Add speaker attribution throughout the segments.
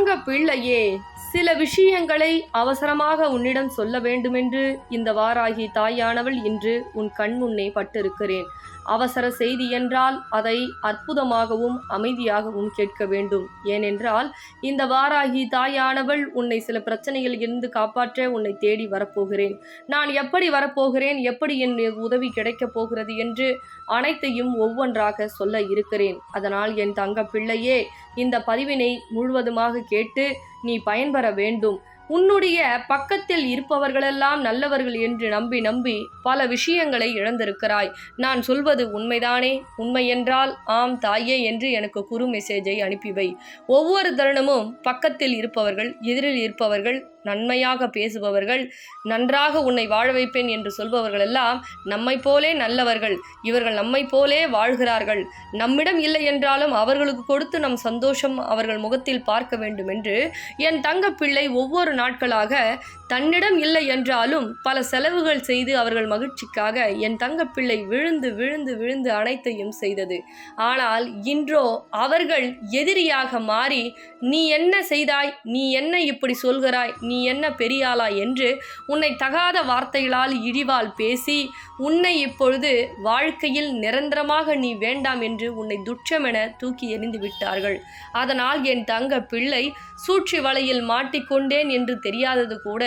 Speaker 1: தங்க பிள்ளையே சில விஷயங்களை அவசரமாக உன்னிடம் சொல்ல வேண்டுமென்று இந்த வாராகி தாயானவள் இன்று உன் கண் முன்னே பட்டிருக்கிறேன். அவசர செய்தி என்றால் அதை அற்புதமாகவும் அமைதியாகவும் கேட்க வேண்டும். ஏனென்றால் இந்த வாராகி தாயானவள் உன்னை சில பிரச்சனையில் இருந்து காப்பாற்ற உன்னை தேடி வரப்போகிறேன். நான் எப்படி வரப்போகிறேன்? எப்படி என் உதவி கிடைக்கப் போகிறது என்று அனைத்தையும் ஒவ்வொன்றாக சொல்ல இருக்கிறேன். அதனால் என் தங்க பிள்ளையே இந்த பதிவினை முழுவதுமாக கேட்டு நீ பயன்பெற வேண்டும். உன்னுடைய பக்கத்தில் இருப்பவர்களெல்லாம் நல்லவர்கள் என்று நம்பி நம்பி பல விஷயங்களை இழந்திருக்கிறாய். நான் சொல்வது உண்மைதானே? உண்மை என்றால் ஆம் தாயே என்று எனக்கு குறு மெசேஜை அனுப்பிவை. ஒவ்வொரு தருணமும் பக்கத்தில் இருப்பவர்கள் எதிரில் இருப்பவர்கள் நன்மையாக பேசுபவர்கள் நன்றாக உன்னை வாழ வைப்பேன் என்று சொல்பவர்கள் எல்லாம் நம்மை போலே நல்லவர்கள். இவர்கள் நம்மை போலே வாழ்கிறார்கள். நம்மிடம் இல்லை என்றாலும் அவர்களுக்கு கொடுத்து நம் சந்தோஷம் அவர்கள் முகத்தில் பார்க்க வேண்டும் என்று என் தங்க பிள்ளை ஒவ்வொரு நாட்களாக தன்னிடம் இல்லை என்றாலும் பல செலவுகள் செய்து அவர்கள் மகிழ்ச்சிக்காக என் தங்கப்பிள்ளை விழுந்து விழுந்து விழுந்து அனைத்தையும் செய்தது. ஆனால் இன்றோ அவர்கள் எதிரியாக மாறி நீ என்ன செய்தாய்? நீ என்ன இப்படி சொல்கிறாய்? நீ என்ன பெரியாளா என்று உன்னை தகாத வார்த்தைகளால் இழிவால் பேசி உன்னை இப்பொழுது வாழ்க்கையில் நிரந்தரமாக நீ வேண்டாம் என்று உன்னை துச்சமென தூக்கி எறிந்து விட்டார்கள். அதனால் என் தங்க பிள்ளை சூழ்ச்சி வலையில் மாட்டிக்கொண்டேன் என்று தெரியாதது கூட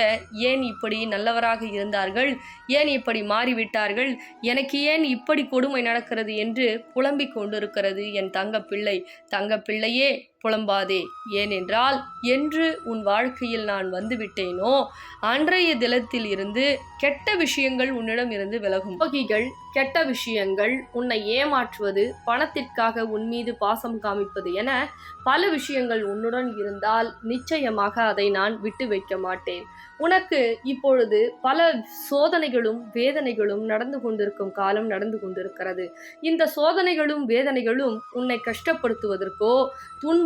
Speaker 1: ஏன் இப்படி நல்லவராக இருந்தார்கள்? ஏன் இப்படி மாறிவிட்டார்கள்? எனக்கு ஏன் இப்படி கொடுமை நடக்கிறது என்று புலம்பிக் கொண்டிருக்கிறது என் தங்க பிள்ளை தங்க பிள்ளையே புலம்பாதே. ஏனென்றால் என்று உன் வாழ்க்கையில் நான் வந்துவிட்டேனோ? அன்றைய தினத்தில் இருந்து கெட்ட விஷயங்கள் உன்னிடம் இருந்து விலகும். வகைகள் கெட்ட விஷயங்கள் உன்னை ஏமாற்றுவது பணத்திற்காக உன் மீது பாசம் காமிப்பது என பல விஷயங்கள் உன்னுடன் இருந்தால் நிச்சயமாக அதை நான் விட்டு வைக்க மாட்டேன். உனக்கு இப்பொழுது பல சோதனைகளும் வேதனைகளும் நடந்து கொண்டிருக்கும் காலம் நடந்து கொண்டிருக்கிறது. இந்த சோதனைகளும் வேதனைகளும் உன்னை கஷ்டப்படுத்துவதற்கோ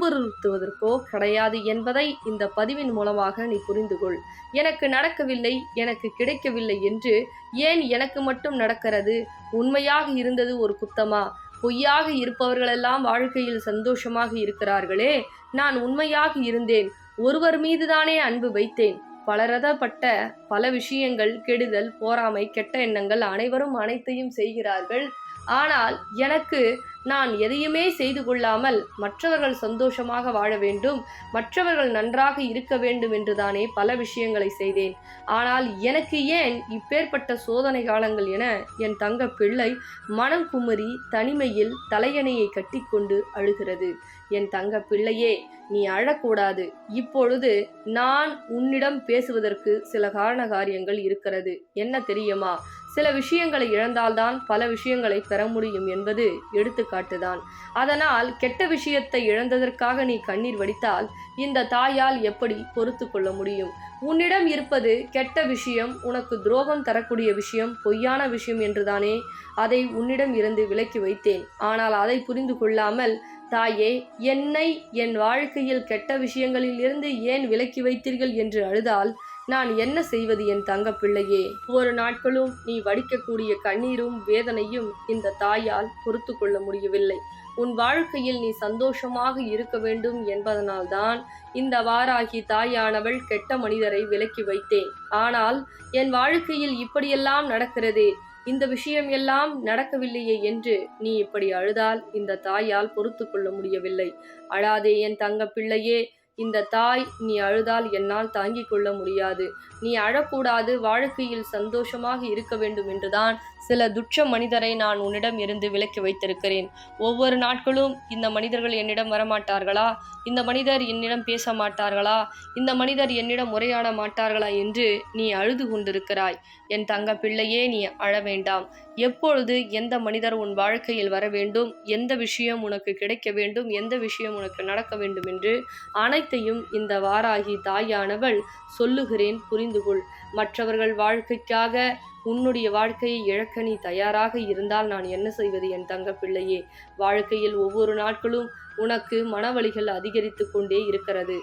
Speaker 1: துன்புறுத்துவதற்கோ கிடையாது என்பதை இந்த பதிவின் மூலமாக நீ புரிந்து கொள் எனக்கு நடக்கவில்லை எனக்கு கிடைக்கவில்லை என்று ஏன் எனக்கு மட்டும் நடக்கிறது? உண்மையாக இருந்தது ஒரு குத்தமா? பொய்யாக இருப்பவர்களெல்லாம் வாழ்க்கையில் சந்தோஷமாக இருக்கிறார்களே. நான் உண்மையாக இருந்தேன். ஒருவர் மீதுதானே அன்பு வைத்தேன். பலரதப்பட்ட பல விஷயங்கள் கெடுதல் போராமை கெட்ட எண்ணங்கள் அனைவரும் அனைத்தையும் செய்கிறார்கள். ஆனால் எனக்கு நான் எதையுமே செய்து கொள்ளாமல் மற்றவர்கள் சந்தோஷமாக வாழ வேண்டும் மற்றவர்கள் நன்றாக இருக்க வேண்டும் என்றுதானே பல விஷயங்களை செய்தேன். ஆனால் எனக்கு ஏன் இப்பேற்பட்ட சோதனை காலங்கள் என என் தங்க பிள்ளை மனம் குமரி தனிமையில் தலையணையை கட்டிக்கொண்டு அழுகிறது. என் தங்க பிள்ளையே நீ அழக்கூடாது. இப்பொழுது நான் உன்னிடம் பேசுவதற்கு சில காரண காரியங்கள் இருக்கிறது. என்ன தெரியுமா? சில விஷயங்களை இழந்தால்தான் பல விஷயங்களை பெற முடியும் என்பது எடுத்துக்காட்டுதான். அதனால் கெட்ட விஷயத்தை இழந்ததற்காக நீ கண்ணீர் வடித்தால் இந்த தாயால் எப்படி பொறுத்து கொள்ள முடியும்? உன்னிடம் இருப்பது கெட்ட விஷயம் உனக்கு துரோகம் தரக்கூடிய விஷயம் பொய்யான விஷயம் என்றுதானே? அதை உன்னிடம் இருந்து விலக்கி வைத்தேன். ஆனால் அதை புரிந்து கொள்ளாமல் தாயே என்னை என் வாழ்க்கையில் கெட்ட விஷயங்களில் இருந்து ஏன் விலக்கி வைத்தீர்கள் என்று அழுதால் நான் என்ன செய்வது என் தங்க பிள்ளையே? ஒவ்வொரு நாட்களும் நீ வடிக்கக்கூடிய கண்ணீரும் வேதனையும் இந்த தாயால் பொறுத்து கொள்ள முடியவில்லை. உன் வாழ்க்கையில் நீ சந்தோஷமாக இருக்க வேண்டும் என்பதனால்தான் இந்த வாராகி தாயானவள் கெட்ட மனிதரை விலக்கி வைத்தேன். ஆனால் என் வாழ்க்கையில் இப்படியெல்லாம் நடக்கிறதே? இந்த விஷயம் எல்லாம் நடக்கவில்லையே என்று நீ இப்படி அழுதால் இந்த தாயால் பொறுத்து கொள்ள முடியவில்லை. அழாதே என் தங்க பிள்ளையே இந்த தாய் நீ அழுதால் என்னால் தாங்கிக் கொள்ள முடியாது. நீ அழக்கூடாது வாழ்க்கையில் சந்தோஷமாக இருக்க வேண்டும் என்றுதான் சில துச்ச மனிதரை நான் உன்னிடம் இருந்து விலக்கி வைத்திருக்கிறேன். ஒவ்வொரு நாட்களும் இந்த மனிதர்கள் என்னிடம் வரமாட்டார்களா? இந்த மனிதர் என்னிடம் பேச மாட்டார்களா இந்த மனிதர் என்னிடம் உரையாட மாட்டார்களா என்று நீ அழுது கொண்டிருக்கிறாய். என் தங்க பிள்ளையே நீ அழ வேண்டாம். எப்பொழுது எந்த மனிதர் உன் வாழ்க்கையில் வர வேண்டும்? எந்த விஷயம் உனக்கு கிடைக்க வேண்டும்? எந்த விஷயம் உனக்கு நடக்க வேண்டும்? என்று அனைத்தையும் இந்த வாராகி தாயானவள் சொல்லுகிறேன் புரிந்து கொள். மற்றவர்கள் வாழ்க்கைக்காக உன்னுடைய வாழ்க்கையை இழக்க நீ தயாராக இருந்தால் நான் என்ன செய்வது என் தங்க பிள்ளையே? வாழ்க்கையில் ஒவ்வொரு நாட்களும் உனக்கு மனவழிகள் அதிகரித்து கொண்டே இருக்கிறது.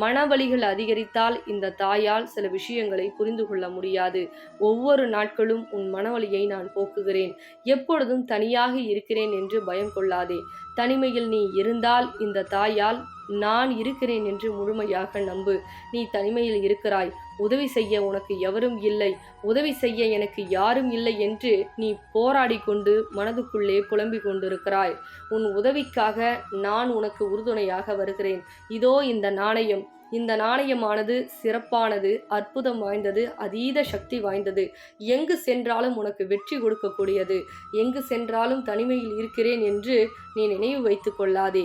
Speaker 1: மனவலிகள் அதிகரித்தால் இந்த தாயால் சில விஷயங்களை புரிந்து கொள்ள முடியாது. ஒவ்வொரு நாட்களும் உன் மனவலியை நான் போக்குகிறேன். எப்பொழுதும் தனியாக இருக்கிறேன் என்று பயம் கொள்ளாதே. தனிமையில் நீ இருந்தால் இந்த தாயால் நான் இருக்கிறேன் என்று முழுமையாக நம்பு. நீ தனிமையில் இருக்கிறாய். உதவி செய்ய உனக்கு எவரும் இல்லை. உதவி செய்ய எனக்கு யாரும் இல்லை என்று நீ போராடி கொண்டு மனதுக்குள்ளே புலம்பிக் கொண்டிருக்கிறாய். உன் உதவிக்காக நான் உனக்கு உறுதுணையாக வருகிறேன். இதோ இந்த நாணயம். இந்த நாணயமானது சிறப்பானது அற்புதம் வாய்ந்தது அதீத சக்தி வாய்ந்தது. எங்கு சென்றாலும் உனக்கு வெற்றி கொடுக்கக்கூடியது. எங்கு சென்றாலும் தனிமையில் இருக்கிறேன் என்று நீ நினைவு வைத்து கொள்ளாதே.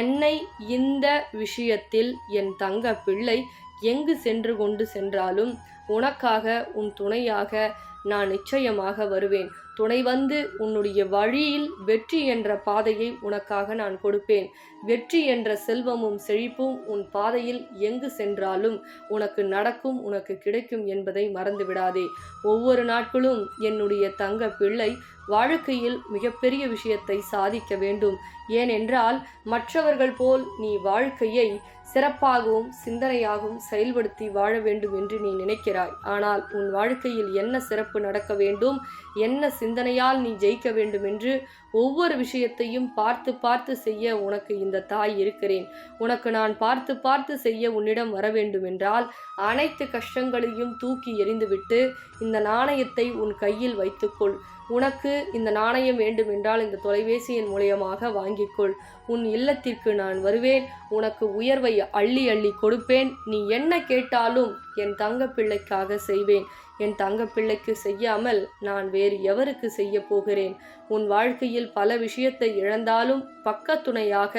Speaker 1: என்னை இந்த விஷயத்தில் என் தங்க பிள்ளை எங்கு சென்று கொண்டு சென்றாலும் உனக்காக உன் துணையாக நான் நிச்சயமாக வருவேன். துணை வந்து உன்னுடைய வழியில் வெற்றி என்ற பாதையை உனக்காக நான் கொடுப்பேன். வெற்றி என்ற செல்வமும் செழிப்பும் உன் பாதையில் எங்கு சென்றாலும் உனக்கு நடக்கும் உனக்கு கிடைக்கும் என்பதை மறந்துவிடாதே. ஒவ்வொரு நாட்களும் என்னுடைய தங்க பிள்ளை வாழ்க்கையில் மிகப்பெரிய விஷயத்தை சாதிக்க வேண்டும். ஏனென்றால் மற்றவர்கள் போல் நீ வாழ்க்கையை சிறப்பாகவும் சிந்தனையாகவும் செயல்படுத்தி வாழ வேண்டும் என்று நீ நினைக்கிறாய். ஆனால் உன் வாழ்க்கையில் என்ன சிறப்பு நடக்க வேண்டும் என்ன சிந்தனையால் நீ ஜெயிக்க வேண்டும் என்று ஒவ்வொரு விஷயத்தையும் பார்த்து பார்த்து செய்ய உனக்கு இந்த தாய் இருக்கிறேன். உனக்கு நான் பார்த்து பார்த்து செய்ய உன்னிடம் வர வேண்டும் என்றால் அனைத்து கஷ்டங்களையும் தூக்கி எறிந்துவிட்டு இந்த நாணயத்தை உன் கையில் வைத்துக்கொள். உனக்கு இந்த நாணயம் வேண்டுமென்றால் இந்த தொலைபேசியின் மூலியமாக வாங்கிக்கொள். உன் இல்லத்திற்கு நான் வருவேன். உனக்கு உயர்வை அள்ளி அள்ளி கொடுப்பேன். நீ என்ன கேட்டாலும் என் தங்க பிள்ளைக்காக செய்வேன். என் தங்க பிள்ளைக்கு செய்யாமல் நான் வேறு எவருக்கு செய்ய போகிறேன்? உன் வாழ்க்கையில் பல விஷயத்தை இழந்தாலும் பக்கத்துணையாக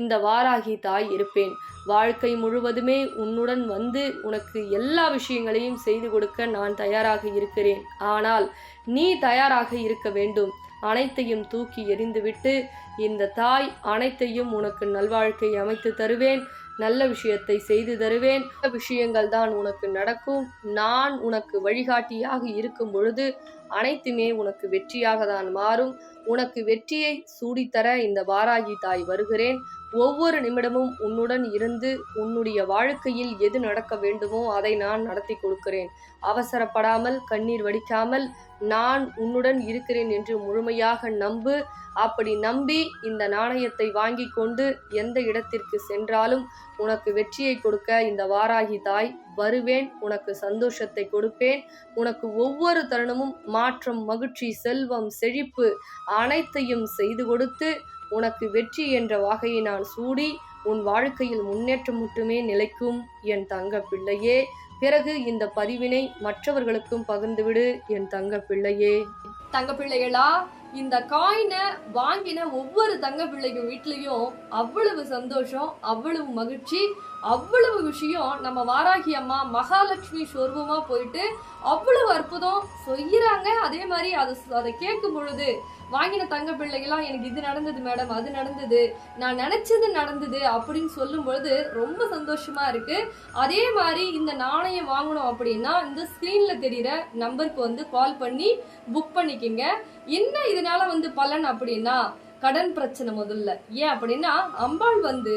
Speaker 1: இந்த வாராகி தாய் இருப்பேன். வாழ்க்கை முழுவதுமே உன்னுடன் வந்து உனக்கு எல்லா விஷயங்களையும் செய்து கொடுக்க நான் தயாராக இருக்கிறேன். ஆனால் நீ தயாராக இருக்க வேண்டும். அனைத்தையும் தூக்கி எறிந்துவிட்டு இந்த தாய் அனைத்தையும் உனக்கு நல்வாழ்க்கை அமைத்து தருவேன். நல்ல விஷயத்தை செய்து தருவேன். நல்ல விஷயங்கள் தான் உனக்கு நடக்கும். நான் உனக்கு வழிகாட்டியாக இருக்கும் பொழுது அனைத்துமே உனக்கு வெற்றியாக தான் மாறும். உனக்கு வெற்றியை சூடித்தர இந்த வாராகி தாய் வருகிறேன். ஒவ்வொரு நிமிடமும் உன்னுடன் இருந்து உன்னுடைய வாழ்க்கையில் எது நடக்க வேண்டுமோ அதை நான் நடத்தி கொடுக்கிறேன். அவசரப்படாமல் கண்ணீர் வடிக்காமல் நான் உன்னுடன் இருக்கிறேன் என்று முழுமையாக நம்பு. அப்படி நம்பி இந்த நாணயத்தை வாங்கி கொண்டு எந்த இடத்திற்கு சென்றாலும் உனக்கு வெற்றியை கொடுக்க இந்த வாராகி தாய் வருவேன் உனக்கு சந்தோஷத்தை கொடுப்பேன். உனக்கு ஒவ்வொரு தருணமும் மாற்றம் மகிழ்ச்சி செல்வம் செழிப்பு அனைத்தையும் செய்து கொடுத்து உனக்கு வெற்றி என்ற வாகையை நான் சூடி உன் வாழ்க்கையில் முன்னேற்றம் மட்டுமே நிலைக்கும் என் தங்க பிள்ளையே. பிறகு இந்த பதிவினை மற்றவர்களுக்கும் பகிர்ந்துவிடு என் தங்க பிள்ளையே. தங்க பிள்ளைகளா இந்த காயினை வாங்கின ஒவ்வொரு தங்க பிள்ளைங்க வீட்லயும் அவ்வளவு சந்தோஷம் அவ்வளவு மகிழ்ச்சி அவ்வளவு விஷயம். நம்ம வாராகி அம்மா மகாலட்சுமி சொர்வமா போயிட்டு அவ்வளவு அற்புதம் செய்கிறாங்க அதே மாதிரி அது அதை கேட்கும் பொழுது வாங்கின தங்க பிள்ளைகளாம் எனக்கு இது நடந்தது மேடம் அது நடந்தது நான் நினச்சது நடந்தது அப்படின்னு சொல்லும் பொழுது ரொம்ப சந்தோஷமாக இருக்குது அதே மாதிரி இந்த நாணயம் வாங்கணும் அப்படின்னா இந்த ஸ்க்ரீனில் தெரிகிற நம்பருக்கு வந்து கால் பண்ணி புக் பண்ணிக்கோங்க. என்ன இதனால வந்து பலன் அப்படின்னா கடன் பிரச்சனை முதல்ல. ஏன் அப்படின்னா அம்பாள் வந்து